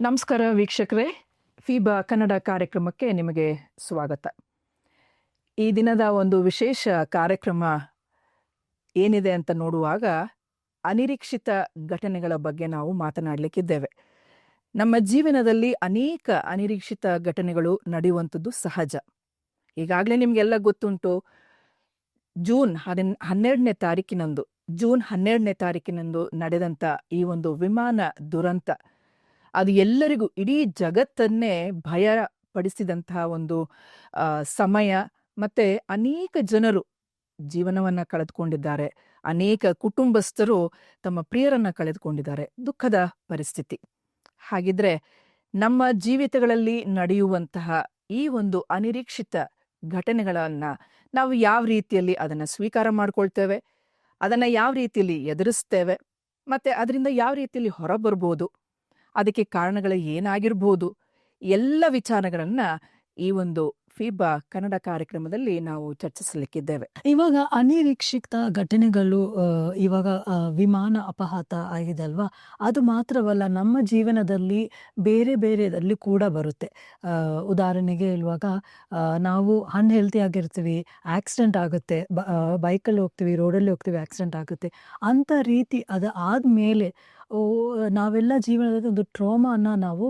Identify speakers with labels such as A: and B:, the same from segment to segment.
A: ನಮಸ್ಕಾರ ವೀಕ್ಷಕರೇ. ಫೀಬಾ ಕನ್ನಡ ಕಾರ್ಯಕ್ರಮಕ್ಕೆ ನಿಮಗೆ ಸ್ವಾಗತ. ಈ ದಿನದ ಒಂದು ವಿಶೇಷ ಕಾರ್ಯಕ್ರಮ ಏನಿದೆ ಅಂತ ನೋಡುವಾಗ ಅನಿರೀಕ್ಷಿತ ಘಟನೆಗಳ ಬಗ್ಗೆ ನಾವು ಮಾತನಾಡಲಿಕ್ಕಿದ್ದೇವೆ. ನಮ್ಮ ಜೀವನದಲ್ಲಿ ಅನೇಕ ಅನಿರೀಕ್ಷಿತ ಘಟನೆಗಳು ನಡೆಯುವಂಥದ್ದು ಸಹಜ. ಈಗಾಗಲೇ ನಿಮಗೆಲ್ಲ ಗೊತ್ತುಂಟು, ಜೂನ್ ಹದಿನ, ಹನ್ನೆರಡನೇ ತಾರೀಕಿನಂದು, ಜೂನ್ ಹನ್ನೆರಡನೇ ತಾರೀಕಿನಂದು ನಡೆದಂಥ ಈ ಒಂದು ವಿಮಾನ ದುರಂತ ಅದು ಎಲ್ಲರಿಗೂ ಇಡೀ ಜಗತ್ತನ್ನೇ ಭಯ ಪಡಿಸಿದಂತಹ ಒಂದು ಸಮಯ. ಮತ್ತೆ ಅನೇಕ ಜನರು ಜೀವನವನ್ನ ಕಳೆದುಕೊಂಡಿದ್ದಾರೆ. ಅನೇಕ ಕುಟುಂಬಸ್ಥರು ತಮ್ಮ ಪ್ರಿಯರನ್ನ ಕಳೆದುಕೊಂಡಿದ್ದಾರೆ. ದುಃಖದ ಪರಿಸ್ಥಿತಿ. ಹಾಗಿದ್ರೆ ನಮ್ಮ ಜೀವಿತಗಳಲ್ಲಿ ನಡೆಯುವಂತಹ ಈ ಒಂದು ಅನಿರೀಕ್ಷಿತ ಘಟನೆಗಳನ್ನ ನಾವು ಯಾವ ರೀತಿಯಲ್ಲಿ ಅದನ್ನ ಸ್ವೀಕಾರ ಮಾಡ್ಕೊಳ್ತೇವೆ? ಅದನ್ನ ಯಾವ ರೀತಿಯಲ್ಲಿ ಎದುರಿಸ್ತೇವೆ? ಮತ್ತೆ ಅದರಿಂದ ಯಾವ ರೀತಿಯಲ್ಲಿ ಹೊರಬರ್ಬೋದು? ಅದಕ್ಕೆ ಕಾರಣಗಳು ಏನಾಗಿರ್ಬೋದು? ಎಲ್ಲ ವಿಚಾರಗಳನ್ನ ಈ ಒಂದು ಫೀಬಾ ಕನ್ನಡ ಕಾರ್ಯಕ್ರಮದಲ್ಲಿ ನಾವು ಚರ್ಚಿಸಲಿಕ್ಕಿದ್ದೇವೆ.
B: ಇವಾಗ ಅನಿರೀಕ್ಷಿತ ಘಟನೆಗಳು ಇವಾಗ ವಿಮಾನ ಅಪಘಾತ ಆಗಿದೆ ಅಲ್ವಾ ಅದು ಮಾತ್ರವಲ್ಲ ನಮ್ಮ ಜೀವನದಲ್ಲಿ ಬೇರೆ ಬೇರೆದಲ್ಲಿ ಕೂಡ ಬರುತ್ತೆ. ಉದಾಹರಣೆಗೆ ಇರುವಾಗ ಆ, ನಾವು ಅನ್ಹೆಲ್ತಿ ಆಗಿರ್ತೀವಿ ಆಕ್ಸಿಡೆಂಟ್ ಆಗುತ್ತೆ ಬೈಕಲ್ಲಿ ಹೋಗ್ತೀವಿ ರೋಡಲ್ಲಿ ಹೋಗ್ತೀವಿ ಆಕ್ಸಿಡೆಂಟ್ ಆಗುತ್ತೆ. ಅಂತ ರೀತಿ ಅದು ಆದಮೇಲೆ ನಾವೆಲ್ಲ ಜೀವನದಲ್ಲಿ ಒಂದು ಟ್ರಾಮಾನ ನಾವು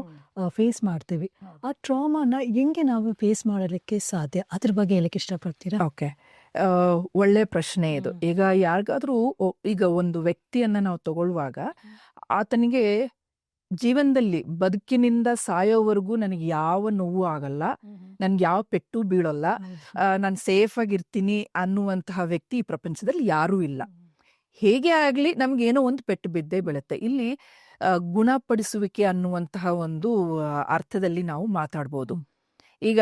B: ಫೇಸ್ ಮಾಡ್ತೀವಿ. ಆ ಟ್ರಾಮಾನ ಹೆಂಗೆ ನಾವು ಫೇಸ್ ಮಾಡಲಿಕ್ಕೆ ಸಾಧ್ಯ? ಅದ್ರ ಬಗ್ಗೆ ಹೇಳಕ್ಕೆ ಇಷ್ಟಪಡ್ತೀರಾ?
A: ಓಕೆ. ಒಳ್ಳೆ ಪ್ರಶ್ನೆ ಇದು. ಈಗ ಯಾರಿಗಾದ್ರೂ ಈಗ ಒಂದು ವ್ಯಕ್ತಿಯನ್ನ ನಾವು ತಗೊಳ್ಳುವಾಗ ಆತನಿಗೆ ಜೀವನದಲ್ಲಿ ಬದುಕಿನಿಂದ ಸಾಯೋವರೆಗೂ ನನಗೆ ಯಾವ ನೋವು ಆಗಲ್ಲ ನನ್ಗೆ ಯಾವ ಪೆಟ್ಟು ಬೀಳಲ್ಲ ನಾನು ಸೇಫ್ ಆಗಿರ್ತೀನಿ ಅನ್ನುವಂತಹ ವ್ಯಕ್ತಿ ಈ ಪ್ರಪಂಚದಲ್ಲಿ ಯಾರೂ ಇಲ್ಲ. ಹೇಗೆ ಆಗ್ಲಿ ನಮ್ಗೆ ಏನೋ ಒಂದು ಪೆಟ್ಟು ಬಿದ್ದೇ ಬೀಳುತ್ತೆ. ಇಲ್ಲಿ ಗುಣಪಡಿಸುವಿಕೆ ಅನ್ನುವಂತಹ ಒಂದು ಅರ್ಥದಲ್ಲಿ ನಾವು ಮಾತಾಡ್ಬೋದು. ಈಗ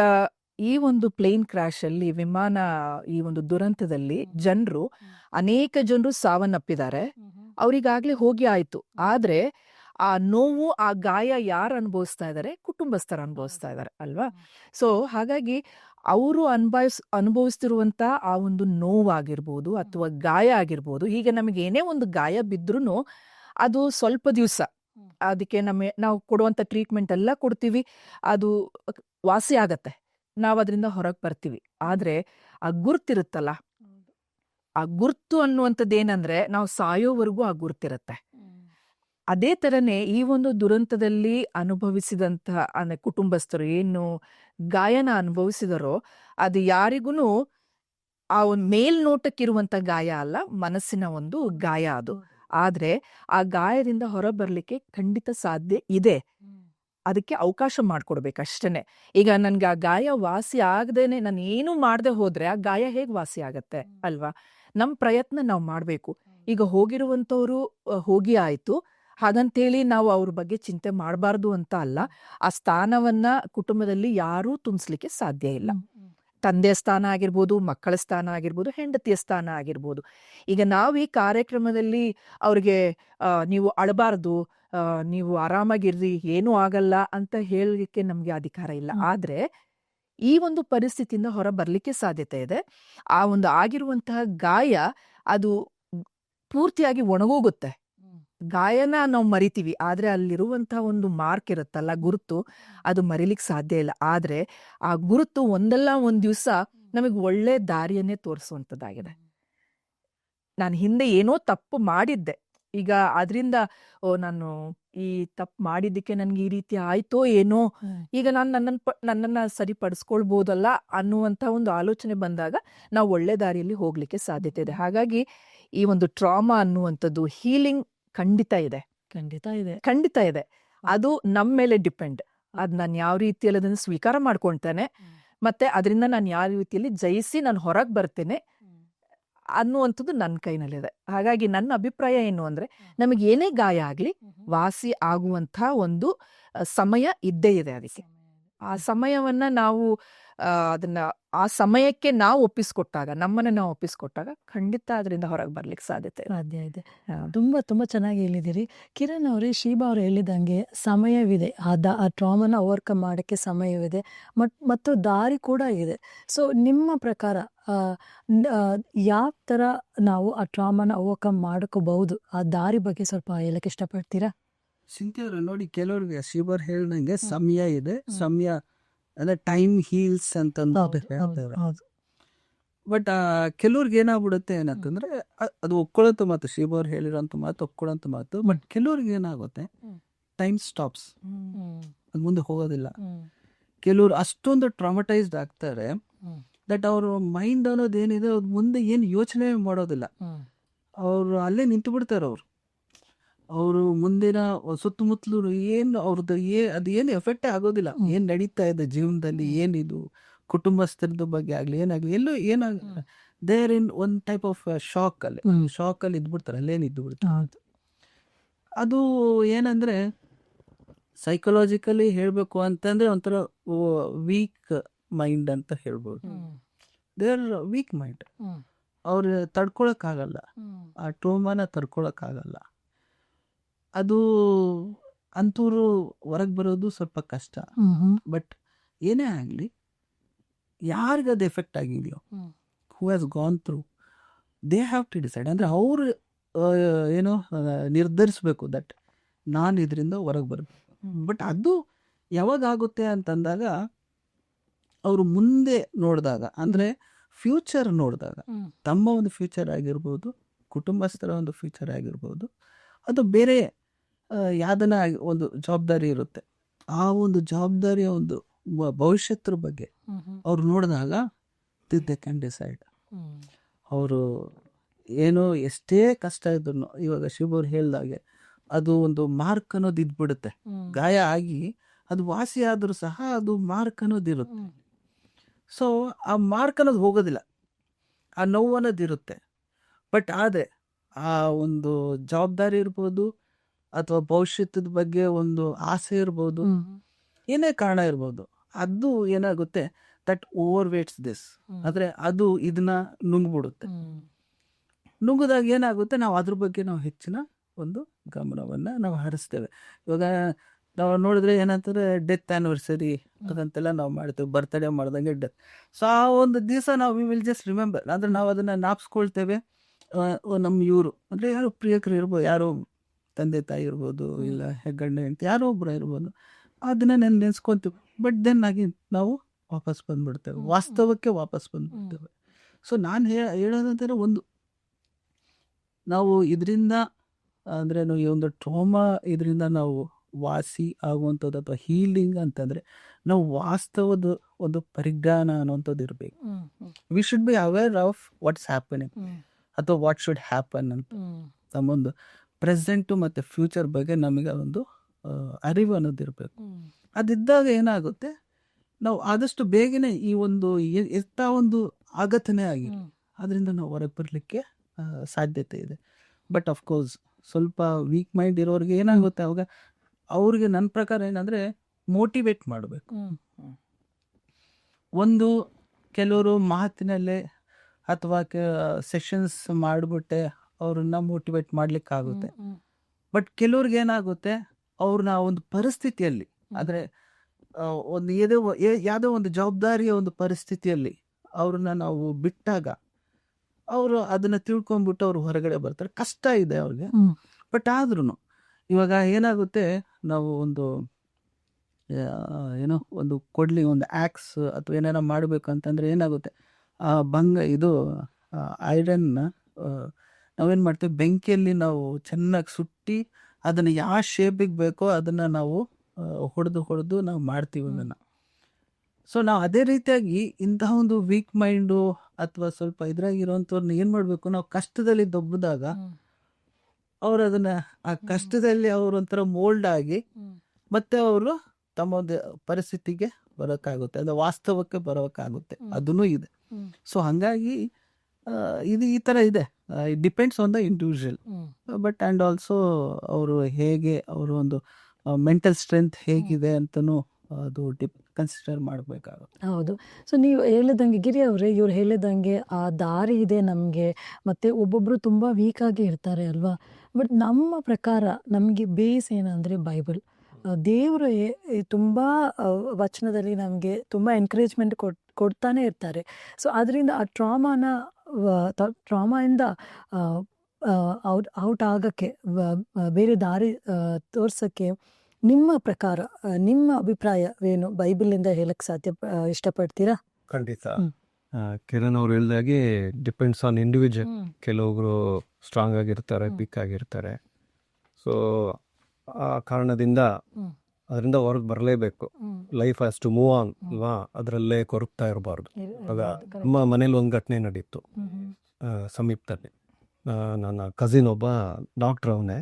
A: ಈ ಒಂದು ಪ್ಲೇನ್ ಕ್ರಾಶ್ ಅಲ್ಲಿ ವಿಮಾನ ಈ ಒಂದು ದುರಂತದಲ್ಲಿ ಜನರು ಅನೇಕ ಜನರು ಸಾವನ್ನಪ್ಪಿದ್ದಾರೆ. ಅವ್ರಿಗಾಗ್ಲೇ ಹೋಗಿ ಆಯ್ತು. ಆದ್ರೆ ಆ ನೋವು ಆ ಗಾಯ ಯಾರು ಅನುಭವಿಸ್ತಾ ಇದ್ದಾರೆ ಕುಟುಂಬಸ್ಥರು ಅನುಭವಿಸ್ತಾ ಇದ್ದಾರೆ ಅಲ್ವಾ? ಸೊ ಹಾಗಾಗಿ ಅವರು ಅನುಭವಿಸ್ ಅನುಭವಿಸ್ತಿರುವಂತ ಆ ಒಂದು ನೋವಾಗಿರ್ಬೋದು ಅಥವಾ ಗಾಯ ಆಗಿರ್ಬೋದು ಹೀಗೆ ನಮಗೆ ಏನೇ ಒಂದು ಗಾಯ ಬಿದ್ರೂ ಅದು ಸ್ವಲ್ಪ ದಿವಸ. ಅದಕ್ಕೆ ನಮ್ಮ ನಾವು ಕೊಡುವಂತ ಟ್ರೀಟ್ಮೆಂಟ್ ಎಲ್ಲ ಕೊಡ್ತೀವಿ. ಅದು ವಾಸಿ ಆಗತ್ತೆ. ನಾವು ಅದರಿಂದ ಹೊರಗೆ ಬರ್ತೀವಿ. ಆದ್ರೆ ಆ ಗುರ್ತಿರುತ್ತಲ್ಲ? ಆ ಗುರ್ತು ಅನ್ನುವಂಥದ್ದು ಏನಂದ್ರೆ ನಾವು ಸಾಯೋವರೆಗೂ ಆ ಗುರ್ತಿರುತ್ತೆ. ಅದೇ ಥರನೇ ಈ ಒಂದು ದುರಂತದಲ್ಲಿ ಅನುಭವಿಸಿದಂತಹ ಅಂದ್ರೆ ಕುಟುಂಬಸ್ಥರು ಏನು ಗಾಯನ ಅನುಭವಿಸಿದರೋ ಅದು ಯಾರಿಗೂ ಆ ಒಂದು ಮೇಲ್ನೋಟಕ್ಕಿರುವಂಥ ಗಾಯ ಅಲ್ಲ ಮನಸ್ಸಿನ ಒಂದು ಗಾಯ ಅದು. ಆದ್ರೆ ಆ ಗಾಯದಿಂದ ಹೊರಬರಲಿಕ್ಕೆ ಖಂಡಿತ ಸಾಧ್ಯ ಇದೆ. ಅದಕ್ಕೆ ಅವಕಾಶ ಮಾಡ್ಕೊಡ್ಬೇಕು ಅಷ್ಟೇನೆ. ಈಗ ನನ್ಗೆ ಆ ಗಾಯ ವಾಸಿ ಆಗದೇನೆ ನಾನು ಏನು ಮಾಡದೆ ಹೋದ್ರೆ ಆ ಗಾಯ ಹೇಗ್ ವಾಸಿ ಆಗತ್ತೆ ಅಲ್ವಾ? ನಮ್ ಪ್ರಯತ್ನ ನಾವು ಮಾಡ್ಬೇಕು. ಈಗ ಹೋಗಿರುವಂತವ್ರು ಹೋಗಿ ಆಯ್ತು. ಹಾಗಂತೇಳಿ ನಾವು ಅವ್ರ ಬಗ್ಗೆ ಚಿಂತೆ ಮಾಡಬಾರ್ದು ಅಂತ ಅಲ್ಲ. ಆ ಸ್ಥಾನವನ್ನ ಕುಟುಂಬದಲ್ಲಿ ಯಾರೂ ತುಂಬಿಸ್ಲಿಕ್ಕೆ ಸಾಧ್ಯ ಇಲ್ಲ. ತಂದೆ ಸ್ಥಾನ ಆಗಿರ್ಬೋದು ಮಕ್ಕಳ ಸ್ಥಾನ ಆಗಿರ್ಬೋದು ಹೆಂಡತಿಯ ಸ್ಥಾನ ಆಗಿರ್ಬೋದು. ಈಗ ನಾವು ಈ ಕಾರ್ಯಕ್ರಮದಲ್ಲಿ ಅವ್ರಿಗೆ ನೀವು ಅಳಬಾರ್ದು ನೀವು ಆರಾಮಾಗಿರ್ರಿ ಏನೂ ಆಗಲ್ಲ ಅಂತ ಹೇಳಲಿಕ್ಕೆ ನಮಗೆ ಅಧಿಕಾರ ಇಲ್ಲ.
B: ಆದರೆ
A: ಆದ್ರೆ ಈ ಒಂದು ಪರಿಸ್ಥಿತಿಯಿಂದ ಹೊರ ಬರಲಿಕ್ಕೆ ಸಾಧ್ಯತೆ ಇದೆ. ಆ ಒಂದು ಆಗಿರುವಂತಹ ಗಾಯ ಅದು ಪೂರ್ತಿಯಾಗಿ ಒಣಗೋಗುತ್ತೆ. ಗಾಯನ ನಾವು ಮರಿತೀವಿ. ಆದರೆ ಅಲ್ಲಿರುವಂಥ ಒಂದು ಮಾರ್ಕ್ ಇರುತ್ತಲ್ಲ ಗುರುತು ಅದು ಮರಿಲಿಕ್ಕೆ ಸಾಧ್ಯ ಇಲ್ಲ. ಆದರೆ ಆ ಗುರುತು ಒಂದಲ್ಲ ಒಂದು ದಿವಸ ನಮಗೆ ಒಳ್ಳೆ ದಾರಿಯನ್ನೇ ತೋರಿಸುವಂಥದ್ದಾಗಿದೆ ನಾನು ಹಿಂದೆ ಏನೋ ತಪ್ಪು ಮಾಡಿದ್ದೆ. ಈಗ ಅದರಿಂದ ಓ ನಾನು ಈ ತಪ್ಪು ಮಾಡಿದ್ದಕ್ಕೆ ನನಗೆ ಈ ರೀತಿ ಆಯ್ತೋ ಏನೋ ಈಗ ನಾನು ನನ್ನನ್ನು ಪ ನನ್ನನ್ನು ಸರಿಪಡಿಸ್ಕೊಳ್ಬೋದಲ್ಲ ಅನ್ನುವಂಥ ಒಂದು ಆಲೋಚನೆ ಬಂದಾಗ ನಾವು ಒಳ್ಳೆ ದಾರಿಯಲ್ಲಿ ಹೋಗಲಿಕ್ಕೆ ಸಾಧ್ಯತೆ ಇದೆ. ಹಾಗಾಗಿ ಈ ಒಂದು ಟ್ರಾಮಾ ಅನ್ನುವಂಥದ್ದು ಹೀಲಿಂಗ್ ಖಂಡಿತ ಇದೆ.
B: ಖಂಡಿತ ಇದೆ.
A: ಖಂಡಿತ ಇದೆ. ಅದು ನಮ್ಮ ಮೇಲೆ ಡಿಪೆಂಡ್. ಅದ್ ನಾನು ಯಾವ ರೀತಿಯಲ್ಲಿ ಅದನ್ನು ಸ್ವೀಕಾರ ಮಾಡ್ಕೊಳ್ತೇನೆ ಮತ್ತೆ ಅದರಿಂದ ನಾನು ಯಾವ ರೀತಿಯಲ್ಲಿ ಜಯಿಸಿ ನಾನು ಹೊರಗೆ ಬರ್ತೇನೆ ಅನ್ನುವಂಥದ್ದು ನನ್ನ ಕೈನಲ್ಲಿದೆ. ಹಾಗಾಗಿ ನನ್ನ ಅಭಿಪ್ರಾಯ ಏನು ಅಂದ್ರೆ ನಮಗೆ ಏನೇ ಗಾಯ ಆಗಲಿ ವಾಸಿ ಆಗುವಂಥ ಒಂದು ಸಮಯ ಇದ್ದೇ ಇದೆ ಅದಕ್ಕೆ. ಆ ಸಮಯವನ್ನ ನಾವು ಅದನ್ನ ಆ ಸಮಯಕ್ಕೆ ನಾವು ಒಪ್ಪಿಸ್ಕೊಟ್ಟಾಗ ನಮ್ಮನ್ನ ನಾವು ಒಪ್ಪಿಸ್ಕೊಟ್ಟಾಗ ಖಂಡಿತ ಅದರಿಂದ ಹೊರಗೆ ಬರ್ಲಿಕ್ಕೆ ಸಾಧ್ಯತೆ.
B: ಸಾಧ್ಯ ಇದೆ. ತುಂಬಾ ತುಂಬಾ ಚೆನ್ನಾಗಿ ಹೇಳಿದಿರಿ ಕಿರಣ್ ಅವರೇ ಶೀಬಾ ಅವ್ರು ಹೇಳಿದಂಗೆ ಸಮಯವಿದೆ. ಆ ದ ಆ ಟ್ರಾಮನ ಓವರ್ಕಮ್ ಮಾಡೋಕ್ಕೆ ಸಮಯವಿದೆ. ಮತ್ ಮತ್ತು ದಾರಿ ಕೂಡ ಇದೆ. ಸೊ ನಿಮ್ಮ ಪ್ರಕಾರ ಯಾವ ಥರ ನಾವು ಆ ಟ್ರಾಮನ ಓವರ್ಕಮ್ ಮಾಡ್ಕೋಬಹುದು? ಆ ದಾರಿ ಬಗ್ಗೆ ಸ್ವಲ್ಪ ಹೇಳಕ್ಕೆ ಇಷ್ಟಪಡ್ತೀರಾ?
C: ಅವ್ರೆ ನೋಡಿ ಕೆಲವ್ರಿಗೆ ಶೀಬರ್ ಹೇಳ್ದಂಗೆ. ಸಮಯ ಇದೆ. ಸಮಯ ಅಂದ್ರೆ ಟೈಮ್ ಹೀಲ್ಸ್ ಅಂತ ಬಟ್ ಕೆಲವ್ರಿಗೆ ಏನಾಗ್ಬಿಡುತ್ತೆ ಏನಂತಂದ್ರೆ ಅದು ಒಪ್ಕೊಳ್ಳೋಂಥ ಮಾತು ಶಿವ ಅವ್ರು ಹೇಳಿರೋಂಥ ಮಾತು ಒಪ್ಕೊಳ್ಳೋಂಥ ಮಾತು ಬಟ್ ಕೆಲವ್ರಿಗೆ ಏನಾಗುತ್ತೆ. Time stops. ಅದು ಮುಂದೆ ಹೋಗೋದಿಲ್ಲ. ಕೆಲವ್ರು ಅಷ್ಟೊಂದು ಟ್ರಾಮಟೈಸ್ಡ್ ಆಗ್ತಾರೆ ದಟ್ ಅವ್ರ ಮೈಂಡ್ ಅನ್ನೋದು ಏನಿದೆ ಅದು ಮುಂದೆ ಏನು ಯೋಚನೆ ಮಾಡೋದಿಲ್ಲ. ಅವರು ಅಲ್ಲೇ ನಿಂತು ಬಿಡ್ತಾರೆ ಅವರು. ಅವರು ಮುಂದಿನ ಸುತ್ತಮುತ್ತಲು ಏನು ಅವ್ರದ್ದು ಏ ಅದು ಏನು ಎಫೆಕ್ಟೇ ಆಗೋದಿಲ್ಲ. ಏನು ನಡೀತಾ ಇದೆ ಜೀವನದಲ್ಲಿ ಏನಿದು ಕುಟುಂಬಸ್ಥರದ ಬಗ್ಗೆ ಆಗಲಿ ಏನಾಗಲಿ ಎಲ್ಲೂ ಏನಾಗ there in one type of shock ಅಲ್ಲಿ. ಶಾಕ್ ಅಲ್ಲಿ ಇದ್ಬಿಡ್ತಾರೆ ಅಲ್ಲೇನು ಇದ್ದು ಬಿಡ್ತಾರೆ ಅದು ಏನಂದ್ರೆ ಸೈಕಲಾಜಿಕಲಿ ಹೇಳಬೇಕು ಅಂತಂದ್ರೆ ಒಂಥರ ವೀಕ್ ಮೈಂಡ್ ಅಂತ ಹೇಳ್ಬೋದು.
B: ದೇ
C: ದೇರ್ ವೀಕ್ ಮೈಂಡ್ ಅವ್ರು ತಡ್ಕೊಳಕ್ಕಾಗಲ್ಲ.
B: ಆಗಲ್ಲ
C: ಆ ಟ್ರೋಮಾನ ತಡ್ಕೊಳಕ್ಕಾಗಲ್ಲ. ಅದು ಅಂತೂರು ಹೊರಗೆ ಬರೋದು ಸ್ವಲ್ಪ ಕಷ್ಟ. ಬಟ್ ಏನೇ ಆಗಲಿ ಯಾರಿಗದು ಎಫೆಕ್ಟ್ ಆಗಿದೆಯೋ. Who has gone through they have to decide ಅಂದರೆ ಅವರು ಏನೋ ನಿರ್ಧರಿಸಬೇಕು ದಟ್ ನಾನು ಇದರಿಂದ ಹೊರಗೆ ಬರಬೇಕು. ಬಟ್ ಅದು ಯಾವಾಗ ಆಗುತ್ತೆ ಅಂತಂದಾಗ ಅವರು ಮುಂದೆ ನೋಡಿದಾಗ ಅಂದರೆ ಫ್ಯೂಚರ್ ನೋಡಿದಾಗ ತಮ್ಮ ಒಂದು ಫ್ಯೂಚರ್ ಆಗಿರ್ಬೋದು ಕುಟುಂಬಸ್ಥರ ಒಂದು ಫ್ಯೂಚರ್ ಆಗಿರ್ಬೋದು ಅದು ಬೇರೆ ಆಗಿ- ಒಂದು ಜವಾಬ್ದಾರಿ ಇರುತ್ತೆ. ಆ ಒಂದು ಜವಾಬ್ದಾರಿಯ ಒಂದು ಭವಿಷ್ಯತ್ರ ಬಗ್ಗೆ ಅವ್ರು ನೋಡಿದಾಗ ದೇ ಕ್ಯಾನ್ ಡಿಸೈಡ್ ಅವರು ಏನೋ ಎಷ್ಟೇ ಕಷ್ಟ ಇದ್ರು ಇವಾಗ ಶಿವವ್ರು ಹೇಳ್ದಾಗೆ ಅದು ಒಂದು ಮಾರ್ಕ್ ಅನ್ನೋದು ಇದ್ಬಿಡುತ್ತೆ. ಗಾಯ ಆಗಿ ಅದು ವಾಸಿ ಆದರೂ ಸಹ ಅದು ಮಾರ್ಕ್ ಅನ್ನೋದು ಇರುತ್ತೆ. ಸೊ ಆ ಮಾರ್ಕ್ ಅನ್ನೋದು ಹೋಗೋದಿಲ್ಲ. ಆ ನೋವು ಅನ್ನೋದು ಇರುತ್ತೆ. ಬಟ್ ಆದರೆ ಆ ಒಂದು ಜವಾಬ್ದಾರಿ ಇರ್ಬೋದು ಅಥವಾ ಭವಿಷ್ಯದ ಬಗ್ಗೆ ಒಂದು ಆಸೆ ಇರ್ಬೋದು. ಏನೇ ಕಾರಣ ಇರ್ಬೋದು. ಅದು ಏನಾಗುತ್ತೆ? That over weights this. ಆದರೆ ಅದು ಇದನ್ನ ನುಂಗ್ಬಿಡುತ್ತೆ. ನುಂಗಿದಾಗ ಏನಾಗುತ್ತೆ? ನಾವು ಅದ್ರ ಬಗ್ಗೆ ನಾವು ಹೆಚ್ಚಿನ ಒಂದು ಗಮನವನ್ನು ನಾವು ಹರಿಸ್ತೇವೆ. ಇವಾಗ ನಾವು ನೋಡಿದ್ರೆ ಏನಂತಂದ್ರೆ ಡೆತ್ ಆ್ಯನಿವರ್ಸರಿ ಅದಂತೆಲ್ಲ ನಾವು ಮಾಡ್ತೇವೆ. ಬರ್ತ್ಡೇ ಮಾಡ್ದಂಗೆ ಡೆತ್ ಸೊ ಆ ಒಂದು ದಿವಸ ನಾವು ವಿ ವಿಲ್ ಜಸ್ಟ್ ರಿಮೆಂಬರ್ ಅಂದರೆ ನಾವು ಅದನ್ನು ನಾಪ್ಸ್ಕೊಳ್ತೇವೆ ನಮ್ಮ ಇವರು. ಅಂದರೆ ಯಾರು ಪ್ರಿಯಕರು ಇರ್ಬೋದು ಯಾರೋ ತಂದೆ ತಾಯಿ ಇರ್ಬೋದು ಇಲ್ಲ ಹೆಗ್ಗಣ್ಣ ಹೆಂಡತಿ ಯಾರೋ ಒಬ್ಬರು ಇರ್ಬೋದು ಅದನ್ನ ನೆನ್ ನೆನ್ಸ್ಕೊಂತೀವಿ ಬಟ್ ದೆನ್ ಆಗಿ ನಾವು ವಾಪಸ್ ಬಂದ್ಬಿಡ್ತೇವೆ. ವಾಸ್ತವಕ್ಕೆ ವಾಪಸ್ ಬಂದ್ಬಿಡ್ತೇವೆ. ಸೊ ನಾನು ಹೇ ಹೇಳೋದಂತಾರೆ ಒಂದು ನಾವು ಇದರಿಂದ ಅಂದರೆ ಈ ಒಂದು ಟ್ರೋಮಾ ಇದರಿಂದ ನಾವು ವಾಸಿ ಆಗುವಂಥದ್ದು ಅಥವಾ ಹೀಲಿಂಗ್ ಅಂತಂದರೆ ನಾವು ವಾಸ್ತವದ ಒಂದು ಪರಿಜ್ಞಾನ ಅನ್ನುವಂಥದ್ದು ಇರಬೇಕು. We should be aware of what's happening ಅಥವಾ ವಾಟ್ ಶುಡ್ ಹ್ಯಾಪನ್ ಅಂತ. ನಮ್ಮೊಂದು ಪ್ರೆಸೆಂಟು ಮತ್ತು ಫ್ಯೂಚರ್ ಬಗ್ಗೆ ನಮಗೆ ಒಂದು ಅರಿವು ಅನ್ನೋದು ಇರಬೇಕು. ಅದಿದ್ದಾಗ ಏನಾಗುತ್ತೆ ನಾವು ಆದಷ್ಟು ಬೇಗನೆ ಈ ಒಂದು ಎಂಥ ಒಂದು ಆಗತನೇ
B: ಆಗಿಲ್ಲ.
C: ಅದರಿಂದ ನಾವು ಹೊರಗೆ ಬರಲಿಕ್ಕೆ ಸಾಧ್ಯತೆ ಇದೆ. ಬಟ್ ಅಫ್ಕೋರ್ಸ್ ಸ್ವಲ್ಪ ವೀಕ್ ಮೈಂಡ್ ಇರೋರಿಗೆ ಏನಾಗುತ್ತೆ ಅವಾಗ ಅವ್ರಿಗೆ ನನ್ನ ಪ್ರಕಾರ ಏನಂದರೆ ಮೋಟಿವೇಟ್ ಮಾಡಬೇಕು. ಒಂದು ಕೆಲವರು ಮಾತಿನಲ್ಲೇ ಅಥವಾ ಸೆಷನ್ಸ್ ಮಾಡಿಬಿಟ್ಟೆ ಅವ್ರನ್ನ ಮೋಟಿವೇಟ್ ಮಾಡ್ಲಿಕ್ಕಾಗುತ್ತೆ. ಬಟ್ ಕೆಲವ್ರಿಗೆ ಏನಾಗುತ್ತೆ ಅವ್ರನ್ನ ಒಂದು ಪರಿಸ್ಥಿತಿಯಲ್ಲಿ ಅಂದ್ರೆ ಒಂದು ಏದೇ ಯಾವುದೋ ಒಂದು ಜವಾಬ್ದಾರಿಯ ಒಂದು ಪರಿಸ್ಥಿತಿಯಲ್ಲಿ ಅವ್ರನ್ನ ನಾವು ಬಿಟ್ಟಾಗ ಅವರು ಅದನ್ನ ತಿಳ್ಕೊಂಡ್ಬಿಟ್ಟು ಅವ್ರು ಹೊರಗಡೆ ಬರ್ತಾರೆ ಕಷ್ಟ ಇದೆ ಅವ್ರಿಗೆ. ಬಟ್ ಆದ್ರೂ ಇವಾಗ ಏನಾಗುತ್ತೆ ನಾವು ಒಂದು ಏನೋ ಒಂದು ಕೊಡ್ಲಿ ಒಂದು ಆಕ್ಸ್ ಅಥವಾ ಏನಾರ ಮಾಡಬೇಕು ಅಂತಂದ್ರೆ ಏನಾಗುತ್ತೆ ಆ ಭಂಗ ಇದು ಐರನ್ನ ನಾವೇನು ಮಾಡ್ತೀವಿ? ಬೆಂಕಿಯಲ್ಲಿ ನಾವು ಚೆನ್ನಾಗಿ ಸುಟ್ಟಿ ಅದನ್ನು ಯಾವ ಶೇಪಿಗೆ ಬೇಕೋ ಅದನ್ನು ನಾವು ಹೊಡೆದು ಹೊಡೆದು ನಾವು ಮಾಡ್ತೀವಿ. ಅದನ್ನು. ಸೊ ನಾವು ಅದೇ ರೀತಿಯಾಗಿ ಇಂತಹ ಒಂದು ವೀಕ್ ಮೈಂಡು ಅಥವಾ ಸ್ವಲ್ಪ ಇದ್ರಾಗಿರೋಂಥವ್ರನ್ನ ಏನು ಮಾಡಬೇಕು? ನಾವು ಕಷ್ಟದಲ್ಲಿ ದಬ್ಬಿದಾಗ. ಅವ್ರು ಅದನ್ನ ಆ ಕಷ್ಟದಲ್ಲಿ ಅವರು ಒಂಥರ ಮೋಲ್ಡ್ ಆಗಿ ಮತ್ತೆ ಅವರು ತಮ್ಮ ಪರಿಸ್ಥಿತಿಗೆ ಬರೋಕ್ಕಾಗುತ್ತೆ. ಅದು ವಾಸ್ತವಕ್ಕೆ ಬರೋಕ್ಕಾಗುತ್ತೆ. ಅದೂ ಇದೆ. ಸೊ ಹಾಗಾಗಿ ಇದು ಈ ಥರ ಇದೆ. It depends on the individual but and also ಅವರು ಹೇಗೆ ಅವರು ಒಂದು ಮೆಂಟಲ್ ಸ್ಟ್ರೆಂತ್ ಹೇಗಿದೆ ಅಂತಲೂ ಅದು ಡಿಪ್ ಕನ್ಸಿಡರ್ ಮಾಡಬೇಕಾಗುತ್ತೆ.
B: ಹೌದು. ಸೊ ನೀವು ಹೇಳಿದಂಗೆ ಗಿರಿ ಅವರೇ ಇವ್ರು ಹೇಳಿದಂಗೆ ಆ ದಾರಿ ಇದೆ ನಮಗೆ ಮತ್ತು ಒಬ್ಬೊಬ್ಬರು ತುಂಬ ವೀಕಾಗಿ ಆಗಿ ಇರ್ತಾರೆ ಅಲ್ವಾ? ಬಟ್ ನಮ್ಮ ಪ್ರಕಾರ ನಮಗೆ ಬೇಸ್ ಏನಂದರೆ ಬೈಬಲ್ ದೇವರು ತುಂಬ ವಚನದಲ್ಲಿ ನಮಗೆ ತುಂಬ ಎನ್ಕರೇಜ್ಮೆಂಟ್ ಕೊಡ್ ಕೊಡ್ತಾನೆ ಇರ್ತಾರೆ. ಸೊ ಅದರಿಂದ ಆ ಟ್ರಾಮಾನ ಟ್ರಾಮಾಯಿಂದ ಔಟ್ ಔಟ್ ಆಗಕ್ಕೆ ಬೇರೆ ದಾರಿ ತೋರ್ಸೋಕ್ಕೆ ನಿಮ್ಮ ಪ್ರಕಾರ ನಿಮ್ಮ ನಿಮ್ಮ ಅಭಿಪ್ರಾಯವೇನು ಬೈಬಲಿಂದ ಹೇಳಕ್ಕೆ ಸಾಧ್ಯ ಇಷ್ಟಪಡ್ತೀರಾ?
D: ಖಂಡಿತ. ಕಿರಣ್ ಅವ್ರು ಹೇಳ್ದಾಗೆ ಡಿಪೆಂಡ್ಸ್ ಆನ್ ಇಂಡಿವಿಜುವಲ್. ಕೆಲವೊಬ್ರು ಸ್ಟ್ರಾಂಗ್ ಆಗಿರ್ತಾರೆ ಪಿಕ್ ಆಗಿರ್ತಾರೆ. ಸೊ ಆ ಕಾರಣದಿಂದ. ಅದರಿಂದ ಹೊರಗೆ ಬರಲೇಬೇಕು. Life has to move on ಅಲ್ವಾ? ಅದರಲ್ಲೇ ಕೊರಗ್ತಾ ಇರಬಾರ್ದು. ಆಗ ನಮ್ಮ ಮನೇಲಿ ಒಂದು ಘಟನೆ ನಡೀತು ಸಮೀಪದಲ್ಲಿ. ನನ್ನ ಕಸಿನ್ ಒಬ್ಬ ಡಾಕ್ಟರ್ ಅವನೇ.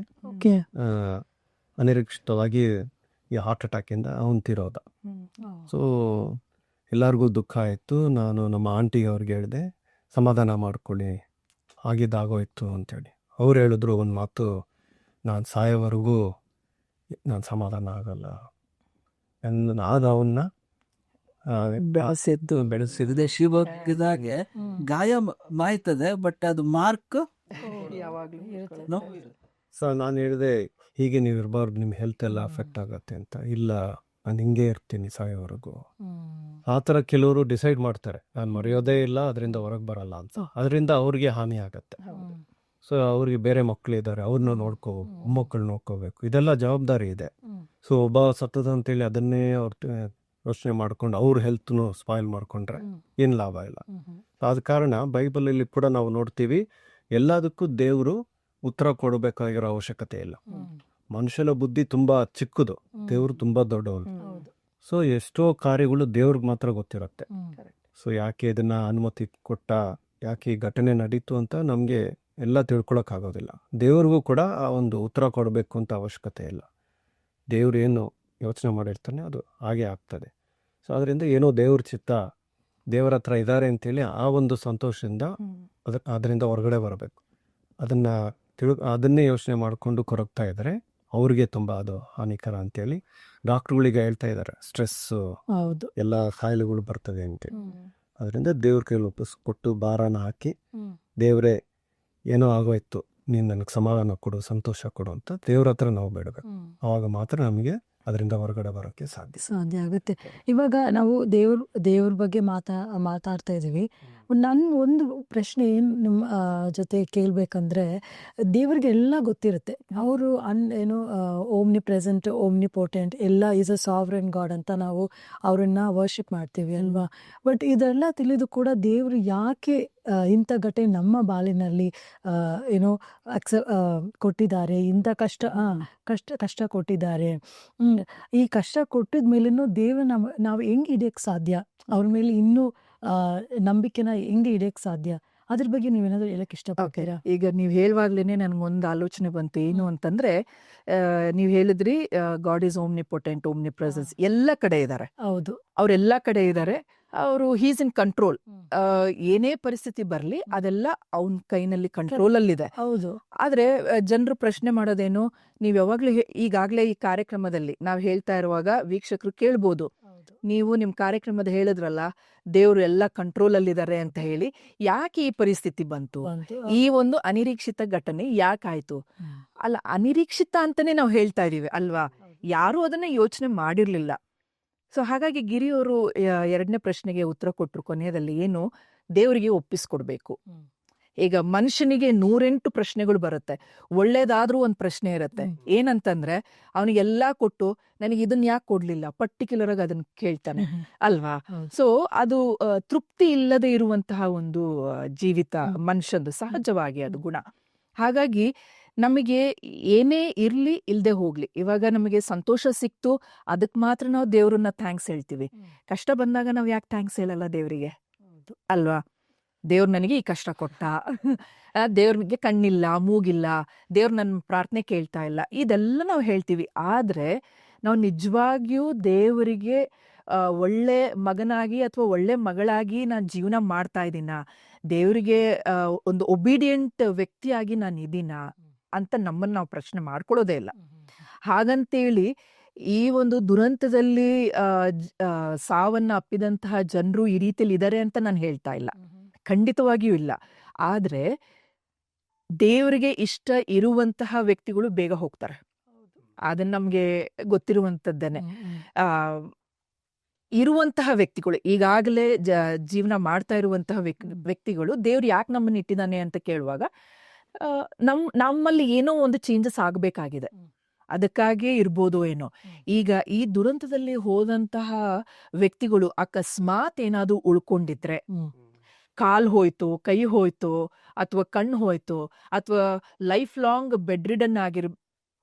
D: ಅನಿರೀಕ್ಷಿತವಾಗಿ ಈ ಹಾರ್ಟ್ ಅಟ್ಯಾಕಿಂದ ಅವನು ತಿರೋದ. ಸೊ ಎಲ್ಲರಿಗೂ ದುಃಖ ಆಯಿತು. ನಾನು ನಮ್ಮ ಆಂಟಿ ಅವ್ರಿಗೆ ಹೇಳಿದೆ ಸಮಾಧಾನ ಮಾಡ್ಕೊಳ್ಳಿ. ಆಗಿದ್ದಾಗೋಯ್ತು ಅಂತೇಳಿ. ಅವ್ರು ಹೇಳಿದ್ರು ಒಂದು ಮಾತು ನಾನು ಸಾಯೋವರೆಗೂ ನಾನು ಸಮಾಧಾನ ಆಗಲ್ಲ ಎಂದು ನಾನು ಅವನ್ನ
C: ಬೆಳೆಸಿದ್ದು ಬೆಳೆಸಿದ್ದೆ ಶಿವದಾಗೆ ಗಾಯ ಮಾಯ್ತದೆ ಬಟ್ ಅದು ಮಾರ್ಕ್ ನೋ
D: ಸೊ ನಾನು ಹೇಳಿದೆ ಹೀಗೆ ನೀವು ಇರಬಾರ್ದು ನಿಮ್ಮ ಹೆಲ್ತ್ ಎಲ್ಲ ಅಫೆಕ್ಟ್ ಆಗತ್ತೆ ಅಂತ ಇಲ್ಲ ನಾನು ಹಿಂಗೆ ಇರ್ತೀನಿ. ಸಾಯೋವರೆಗೂ ಆ ಥರ ಕೆಲವರು ಡಿಸೈಡ್ ಮಾಡ್ತಾರೆ. ನಾನು ಮರೆಯೋದೇ ಇಲ್ಲ. ಅದರಿಂದ ಹೊರಗೆ ಬರಲ್ಲ. ಅಂತ. ಅದರಿಂದ ಅವ್ರಿಗೆ ಹಾನಿ ಆಗತ್ತೆ. ಸೊ ಅವ್ರಿಗೆ ಬೇರೆ ಮಕ್ಕಳಿದ್ದಾರೆ ಅವ್ರನ್ನ ನೋಡ್ಕೋ ಮೊಮ್ಮಕ್ಕಳು ನೋಡ್ಕೋಬೇಕು. ಇದೆಲ್ಲ ಜವಾಬ್ದಾರಿ ಇದೆ. ಸೊ ಒಬ್ಬ ಸತ್ತದ ಅಂತೇಳಿ ಅದನ್ನೇ ಅವ್ರ ಯೋಚನೆ ಮಾಡ್ಕೊಂಡು ಅವ್ರ ಹೆಲ್ತ್ನು ಸ್ಪಾಯ್ಲ್ ಮಾಡ್ಕೊಂಡ್ರೆ ಏನು ಲಾಭ ಇಲ್ಲ. ಸೊ ಆದ ಕಾರಣ ಬೈಬಲಲ್ಲಿ ಕೂಡ ನಾವು ನೋಡ್ತೀವಿ ಎಲ್ಲದಕ್ಕೂ ದೇವರು ಉತ್ತರ ಕೊಡಬೇಕಾಗಿರೋ ಅವಶ್ಯಕತೆ ಇಲ್ಲ. ಮನುಷ್ಯನ ಬುದ್ಧಿ ತುಂಬಾ ಚಿಕ್ಕದು ದೇವರು ತುಂಬಾ ದೊಡ್ಡವನು. ಸೊ ಎಷ್ಟೋ ಕಾರ್ಯಗಳು ದೇವ್ರಿಗೆ ಮಾತ್ರ ಗೊತ್ತಿರುತ್ತೆ. ಸೊ ಯಾಕೆ ಇದನ್ನ ಅನುಮತಿ ಕೊಟ್ಟ ಯಾಕೆ ಈ ಘಟನೆ ನಡೀತು ಅಂತ ನಮಗೆ ಎಲ್ಲ ತಿಳ್ಕೊಳಕ್ಕಾಗೋದಿಲ್ಲ. ದೇವ್ರಿಗೂ ಕೂಡ ಆ ಒಂದು ಉತ್ತರ ಕೊಡಬೇಕು ಅಂತ ಅವಶ್ಯಕತೆ ಇಲ್ಲ. ದೇವ್ರು ಏನು ಯೋಚನೆ ಮಾಡಿರ್ತಾನೆ ಅದು ಹಾಗೆ ಆಗ್ತದೆ. ಸೊ ಅದರಿಂದ ಏನೋ ದೇವ್ರ ಚಿತ್ತ ದೇವರ ಹತ್ರ ಇದ್ದಾರೆ ಅಂತೇಳಿ ಆ ಒಂದು ಸಂತೋಷದಿಂದ ಅದ ಅದರಿಂದ ಹೊರಗಡೆ ಬರಬೇಕು. ಅದನ್ನು ತಿಳ್ ಅದನ್ನೇ ಯೋಚನೆ ಮಾಡಿಕೊಂಡು ಕೊರಗ್ತಾ ಇದ್ದಾರೆ ಅವ್ರಿಗೆ ತುಂಬ ಅದು ಹಾನಿಕರ ಅಂತೇಳಿ ಡಾಕ್ಟ್ರುಗಳಿಗೆ ಹೇಳ್ತಾ ಇದ್ದಾರೆ ಸ್ಟ್ರೆಸ್ಸು
B: ಹೌದು.
D: ಎಲ್ಲ ಕಾಯಿಲೆಗಳು ಬರ್ತದೆ ಅಂತೇಳಿ. ಅದರಿಂದ ದೇವ್ರ ಕೈಲಿ ಒಪ್ಪಿಸ್ಕೊಟ್ಟು ಭಾರನ ಹಾಕಿ ದೇವರೇ ಏನೋ ಆಗೋಯ್ತು. ನೀನು ನನಗೆ ಸಮಾಧಾನ ಕೊಡು ಸಂತೋಷ ಕೊಡು ಅಂತ ದೇವ್ರ ಹತ್ರ ನಾವು ಬೇಡಬೇಕು. ಆವಾಗ ಮಾತ್ರ ನಮಗೆ ಅದರಿಂದ ಹೊರಗಡೆ ಬರೋಕ್ಕೆ ಸಾಧ್ಯ.
B: ಸಾಧ್ಯ ಆಗುತ್ತೆ. ಇವಾಗ ನಾವು ದೇವ್ರ ದೇವ್ರ ಬಗ್ಗೆ ಮಾತಾ ಮಾತಾಡ್ತಾ ಇದ್ದೀವಿ. ನನ್ನ ಒಂದು ಪ್ರಶ್ನೆ ಏನು ನಿಮ್ಮ ಜೊತೆ ಕೇಳಬೇಕಂದ್ರೆ ದೇವ್ರಿಗೆ ಎಲ್ಲ ಗೊತ್ತಿರುತ್ತೆ. ಅವರು ಅನ್ ಏನು ಓಮ್ನಿ ಪ್ರೆಸೆಂಟ್ ಓಮ್ನಿ ಪೋಟೆಂಟ್ ಎಲ್ಲ ಈಸ್ ಅ ಸಾವ್ರನ್ ಗಾಡ್ ಅಂತ ನಾವು ಅವರನ್ನ ವರ್ಷಿಪ್ ಮಾಡ್ತೀವಿ ಅಲ್ವಾ? ಬಟ್ ಇದೆಲ್ಲ ತಿಳಿದು ಕೂಡ ದೇವರು ಯಾಕೆ ಇಂಥ ಘಟನೆ ನಮ್ಮ ಬಾಲಿನಲ್ಲಿ ಏನೋ ಅಕ್ಸ ಕೊಟ್ಟಿದ್ದಾರೆ? ಇಂಥ ಕಷ್ಟ ಕಷ್ಟ ಕಷ್ಟ ಕೊಟ್ಟಿದ್ದಾರೆ. ಈ ಕಷ್ಟ ಕೊಟ್ಟಿದ ಮೇಲೂ ದೇವ್ರ ನಮ್ಮ ನಾವು ಹೆಂಗೆ ಹಿಡಿಯಕ್ಕೆ ಸಾಧ್ಯ? ಅವ್ರ ಮೇಲೆ ಇನ್ನೂ ನಂಬಿಕೆನ ಹೆಂಗೆ ಇಡಕ್ಕೆ ಸಾಧ್ಯ? ಅದ್ರ ಬಗ್ಗೆ ನೀವೇನಾದರೂ
A: ಹೇಳಕ್ಕೆ
B: ಇಷ್ಟಪಡ್ತೀರಾ?
A: ಈಗ ನೀವು ಹೇಳುವಾಗ್ಲೇನೆ ನನಗೊಂದು ಆಲೋಚನೆ ಬಂತು ಏನು ಅಂತಂದ್ರೆ ನೀವು ಹೇಳಿದ್ರಿ God is omnipotent omnipresence ಎಲ್ಲ ಕಡೆ ಇದ್ದಾರೆ
B: ಹೌದು.
A: ಅವರೆಲ್ಲ ಕಡೆ ಇದ್ದಾರೆ ಅವರು ಹೀಸ್ ಇನ್ ಕಂಟ್ರೋಲ್. ಏನೇ ಪರಿಸ್ಥಿತಿ ಬರಲಿ ಅದೆಲ್ಲ ಅವನ ಕೈನಲ್ಲಿ ಕಂಟ್ರೋಲ್ ಅಲ್ಲಿದೆ
B: ಹೌದು.
A: ಆದ್ರೆ ಜನರು ಪ್ರಶ್ನೆ ಮಾಡೋದೇನು ನೀವು ಯಾವಾಗ್ಲೂ ಈಗಾಗಲೇ ಈ ಕಾರ್ಯಕ್ರಮದಲ್ಲಿ ನಾವು ಹೇಳ್ತಾ ಇರುವಾಗ ವೀಕ್ಷಕರು ಕೇಳ್ಬೋದು. ನೀವು ನಿಮ್ಮ ಕಾರ್ಯಕ್ರಮದ ಹೇಳಿದ್ರಲ್ಲ ದೇವರು ಎಲ್ಲ ಕಂಟ್ರೋಲ್ ಅಲ್ಲಿದ್ದಾರೆ ಅಂತ ಹೇಳಿ ಯಾಕೆ ಈ ಪರಿಸ್ಥಿತಿ ಬಂತು. ಈ ಒಂದು ಅನಿರೀಕ್ಷಿತ ಘಟನೆ ಯಾಕಾಯ್ತು. ಅಲ್ಲ ಅನಿರೀಕ್ಷಿತ ಅಂತಾನೆ ನಾವು ಹೇಳ್ತಾ ಇದೀವಿ ಅಲ್ವಾ? ಯಾರು ಅದನ್ನ ಯೋಚನೆ ಮಾಡಿರ್ಲಿಲ್ಲ. ಸೊ ಹಾಗಾಗಿ ಗಿರಿಯವರು ಎರಡನೇ ಪ್ರಶ್ನೆಗೆ ಉತ್ತರ ಕೊಟ್ರು ಕೊನೆಯದಲ್ಲಿ ಏನು? ದೇವರಿಗೆ ಒಪ್ಪಿಸ್ಕೊಡ್ಬೇಕು. ಈಗ ಮನುಷ್ಯನಿಗೆ ನೂರೆಂಟು ಪ್ರಶ್ನೆಗಳು ಬರುತ್ತೆ. ಒಳ್ಳೇದಾದ್ರೂ ಒಂದು ಪ್ರಶ್ನೆ ಇರುತ್ತೆ. ಏನಂತಂದ್ರೆ ಅವನಿಗೆಲ್ಲಾ ಕೊಟ್ಟು ನನಗೆ ಇದನ್ನ ಯಾಕೆ ಕೊಡ್ಲಿಲ್ಲ? ಪರ್ಟಿಕ್ಯುಲರ್ ಆಗಿ ಅದನ್ನ ಕೇಳ್ತಾನೆ ಅಲ್ವಾ. ಸೊ ಅದು ತೃಪ್ತಿ ಇಲ್ಲದೆ ಇರುವಂತಹ ಒಂದು ಜೀವಿತ. ಮನುಷ್ಯಂದು ಸಹಜವಾಗಿ ಅದು ಗುಣ. ಹಾಗಾಗಿ ನಮಗೆ ಏನೇ ಇರ್ಲಿ ಇಲ್ದೆ ಹೋಗ್ಲಿ. ಇವಾಗ ನಮಗೆ ಸಂತೋಷ ಸಿಕ್ತು ಅದಕ್ಕೆ ಮಾತ್ರ ನಾವು ದೇವ್ರನ್ನ ಥ್ಯಾಂಕ್ಸ್ ಹೇಳ್ತೀವಿ. ಕಷ್ಟ ಬಂದಾಗ ನಾವು ಯಾಕೆ ಥ್ಯಾಂಕ್ಸ್ ಹೇಳಲ್ಲ ದೇವರಿಗೆ. ಅಲ್ವಾ? ದೇವ್ರು ನನಗೆ ಈ ಕಷ್ಟ ಕೊಟ್ಟ. ದೇವ್ರಿಗೆ ಕಣ್ಣಿಲ್ಲ, ಮೂಗಿಲ್ಲ, ದೇವ್ರು ನನ್ನ ಪ್ರಾರ್ಥನೆ ಕೇಳ್ತಾ ಇಲ್ಲ. ಇದೆಲ್ಲ ನಾವು ಹೇಳ್ತೀವಿ. ಆದರೆ ನಾವು ನಿಜವಾಗಿಯೂ ದೇವರಿಗೆ ಒಳ್ಳೆ ಮಗನಾಗಿ ಅಥವಾ ಒಳ್ಳೆ ಮಗಳಾಗಿ ನಾನು ಜೀವನ ಮಾಡ್ತಾ ಇದ್ದೀನ, ದೇವರಿಗೆ ಒಂದು ಒಬಿಡಿಯಂಟ್ ವ್ಯಕ್ತಿಯಾಗಿ ನಾನು ಇದ್ದೀನಾ ಅಂತ ನಮ್ಮನ್ನು ನಾವು ಪ್ರಶ್ನೆ ಮಾಡ್ಕೊಳ್ಳೋದೇ ಇಲ್ಲ. ಹಾಗಂತೇಳಿ ಈ ಒಂದು ದುರಂತದಲ್ಲಿ ಸಾವನ್ನ ಅಪ್ಪಿದಂತಹ ಜನರು ಈ ರೀತಿಯಲ್ಲಿ ಇದ್ದಾರೆ ಅಂತ ನಾನು ಹೇಳ್ತಾ ಇಲ್ಲ. ಖಂಡಿತವಾಗಿಯೂ ಇಲ್ಲ. ಆದ್ರೆ ದೇವರಿಗೆ ಇಷ್ಟ ಇರುವಂತಹ ವ್ಯಕ್ತಿಗಳು ಬೇಗ ಹೋಗ್ತಾರೆ. ಅದನ್ನ ನಮಗೆ ಗೊತ್ತಿರುವಂತದ್ದೇನೆ. ಆ ಇರುವಂತಹ ವ್ಯಕ್ತಿಗಳು ಈಗಾಗಲೇ ಜ ಜೀವನ ಮಾಡ್ತಾ ಇರುವಂತಹ ವ್ಯಕ್- ವ್ಯಕ್ತಿಗಳು ದೇವ್ರು ಯಾಕೆ ನಮ್ಮನ್ನ ಇಟ್ಟಿದ್ದಾನೆ ಅಂತ ಕೇಳುವಾಗ ನಮ್ ನಮ್ಮಲ್ಲಿ ಏನೋ ಒಂದು ಚೇಂಜಸ್ ಆಗಬೇಕಾಗಿದೆ. ಅದಕ್ಕಾಗಿಯೇ ಇರ್ಬೋದು ಏನೋ. ಈಗ ಈ ದುರಂತದಲ್ಲಿ ಹೋದಂತಹ ವ್ಯಕ್ತಿಗಳು ಅಕಸ್ಮಾತ್ ಏನಾದ್ರೂ ಉಳ್ಕೊಂಡಿದ್ರೆ. ಕಾಲ್ ಹೋಯ್ತು ಕೈ ಹೋಯ್ತು ಅಥವಾ ಕಣ್ಣು ಹೋಯ್ತು ಅಥವಾ ಲೈಫ್ ಲಾಂಗ್ ಬೆಡ್ ರಿಡನ್ ಆಗಿರ್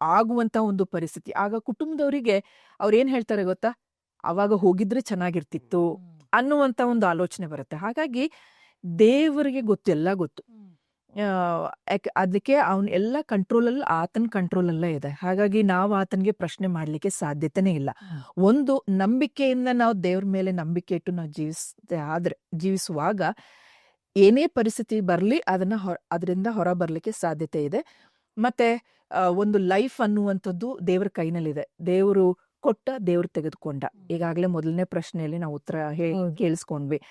A: ಆಗುವಂತ ಒಂದು ಪರಿಸ್ಥಿತಿ. ಆಗ ಕುಟುಂಬದವರಿಗೆ ಅವ್ರು ಏನ್ ಹೇಳ್ತಾರೆ ಗೊತ್ತಾ? ಅವಾಗ ಹೋಗಿದ್ರೆ ಚೆನ್ನಾಗಿರ್ತಿತ್ತು ಅನ್ನುವಂತ ಒಂದು ಆಲೋಚನೆ ಬರುತ್ತೆ. ಹಾಗಾಗಿ ದೇವರಿಗೆ ಗೊತ್ತು ಎಲ್ಲ ಗೊತ್ತು. ಅದಕ್ಕೆ ಅವನ್ ಎಲ್ಲ ಕಂಟ್ರೋಲಲ್ಲಿ ಆತನ ಕಂಟ್ರೋಲಲ್ಲೇ ಇದೆ. ಹಾಗಾಗಿ ನಾವು ಆತನಿಗೆ ಪ್ರಶ್ನೆ ಮಾಡ್ಲಿಕ್ಕೆ ಸಾಧ್ಯತೆನೇ ಇಲ್ಲ. ಒಂದು ನಂಬಿಕೆಯಿಂದ ನಾವು ದೇವ್ರ ಮೇಲೆ ನಂಬಿಕೆ ಇಟ್ಟು ನಾವು ಜೀವಿಸ ಆದ್ರೆ ಜೀವಿಸುವಾಗ ಏನೇ ಪರಿಸ್ಥಿತಿ ಬರಲಿ ಅದನ್ನ ಹೊ- ಅದರಿಂದ ಹೊರ ಬರ್ಲಿಕ್ಕೆ ಸಾಧ್ಯತೆ ಇದೆ. ಮತ್ತೆ ಒಂದು ಲೈಫ್ ಅನ್ನುವಂಥದ್ದು ದೇವ್ರ ಕೈನಲ್ಲಿದೆ. ದೇವರು ಕೊಟ್ಟ ದೇವ್ರು ತೆಗೆದುಕೊಂಡ. ಈಗಾಗಲೇ ಮೊದಲನೇ ಪ್ರಶ್ನೆಯಲ್ಲಿ ನಾವು ಉತ್ತರ
B: ಹೇಳಿ
A: ಕೇಳಿಸ್ಕೊಂಡ್ವಿ.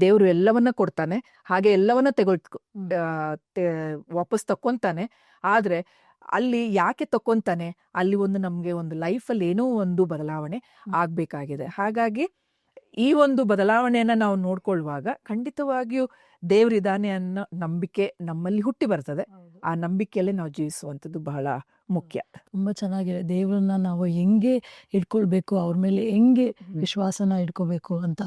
A: ದೇವ್ರು ಎಲ್ಲವನ್ನ ಕೊಡ್ತಾನೆ ಹಾಗೆ ಎಲ್ಲವನ್ನ ತೆಗೊಳ್ಕೊ
B: ಹ್ಮ್.
A: ಆ, ತೆ- ವಾಪಸ್ ತಕ್ಕೊಂತಾನೆ. ಆದ್ರೆ ಅಲ್ಲಿ ಯಾಕೆ ತಕ್ಕೊಂತಾನೆ? ಅಲ್ಲಿ ಒಂದು ನಮ್ಗೆ ಒಂದು ಲೈಫಲ್ಲಿ ಏನೋ ಒಂದು ಬದಲಾವಣೆ. ಆಗ್ಬೇಕಾಗಿದೆ. ಹಾಗಾಗಿ ಈ ಒಂದು ಬದಲಾವಣೆಯನ್ನ ನಾವು ನೋಡ್ಕೊಳ್ಳುವಾಗ ಖಂಡಿತವಾಗಿಯೂ ದೇವ್ರಿದಾನೆ ಅನ್ನೋ ನಂಬಿಕೆ ನಮ್ಮಲ್ಲಿ ಹುಟ್ಟಿ ಬರ್ತದೆ. ಆ ನಂಬಿಕೆಯಲ್ಲೇ ನಾವು ಜೀವಿಸುವಂಥದ್ದು ಬಹಳ ಮುಖ್ಯ.
B: ತುಂಬಾ ಚೆನ್ನಾಗಿದೆ. ದೇವ್ರನ್ನ ನಾವು ಹೆಂಗೆ ಇಟ್ಕೊಳ್ಬೇಕು ಅವ್ರ ಮೇಲೆ ಹೆಂಗೆ ವಿಶ್ವಾಸನ ಇಟ್ಕೋಬೇಕು ಅಂತ